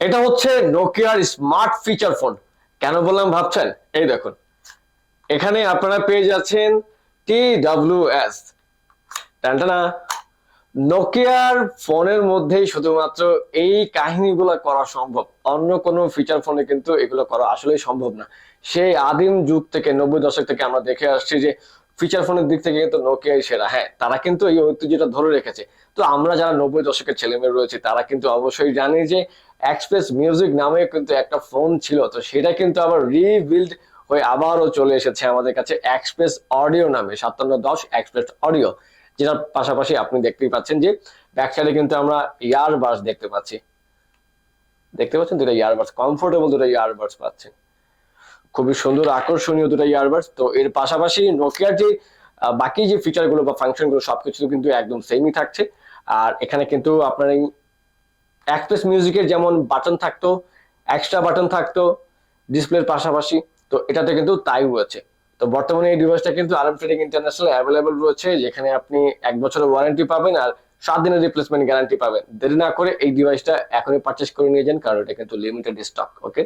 এটা হচ্ছে নোকিয়ার smart feature phone কেন বললাম, ভাবছেন? এই দেখুন। এখানে আপনারা পেয়ে যাচ্ছেন টি ডাব্লিউ এস টানটানা। নোকিয়ার ফোনের মধ্যেই শুধুমাত্র এই কাহিনীগুলো করা সম্ভব। অন্য কোনো ফিচার ফোনে কিন্তু এগুলো করা আসলেই সম্ভব না। সেই আদিম যুগ থেকে, নব্বই দশক থেকে আমরা দেখে আসছি যে ফিচার ফোনের দিক থেকে কিন্তু নোকিয়াই সেরা। হ্যাঁ তারা কিন্তু এই ঐতিহ্যটা ধরে রেখেছে। তো আমরা যারা নব্বই দশকের ছেলেমেয়ে রয়েছে, তারা কিন্তু অবশ্যই জানি যে এক্সপ্রেস মিউজিক নামে কিন্তু একটা ফোন ছিল। তো সেটা কিন্তু আবার রিবিল্ড হয়ে আবারও চলে এসেছে আমাদের কাছে এক্সপ্রেস অডিও নামে, সাতান্ন দশ এক্সপ্রেস অডিও যেটার পাশাপাশি আপনি দেখতেই পাচ্ছেন যে ব্যাক সাইডে কিন্তু আমরা ইয়ারবাডস দেখতে পাচ্ছি। দেখতে পাচ্ছেন? দুটা ইয়ারবাডস কমফোর্টেবল দুটো ইয়ারবাডস পাচ্ছেন। খুবই সুন্দর, আকর্ষণীয় দুটো ইয়ারবাডস তো এর পাশাপাশি নোকিয়ার যে বাকি যে ফিচারগুলো বা ফাংশনগুলো সবকিছু কিন্তু একদম সেমই থাকছে। আর এখানে কিন্তু আপনার এই এক্সপ্রেস মিউজিকের যেমন বাটন থাকতো এক্সট্রা বাটন থাকতো ডিসপ্লের পাশাপাশি, তো এটাতে কিন্তু তাই রয়েছে। তো বর্তমানে এই ডিভাইসটা কিন্তু আরএম ট্রেডিং ইন্টারন্যাশনাল অ্যাভেলেবল রয়েছে, যেখানে আপনি এক বছরের ওয়ারেন্টি পাবেন আর সাত দিনের রিপ্লেসমেন্ট গ্যারান্টি পাবেন। দেরি না করে এই ডিভাইসটা এখনই পারচেস করে নিয়ে যান, কারণ এটা কিন্তু লিমিটেড স্টক ওকে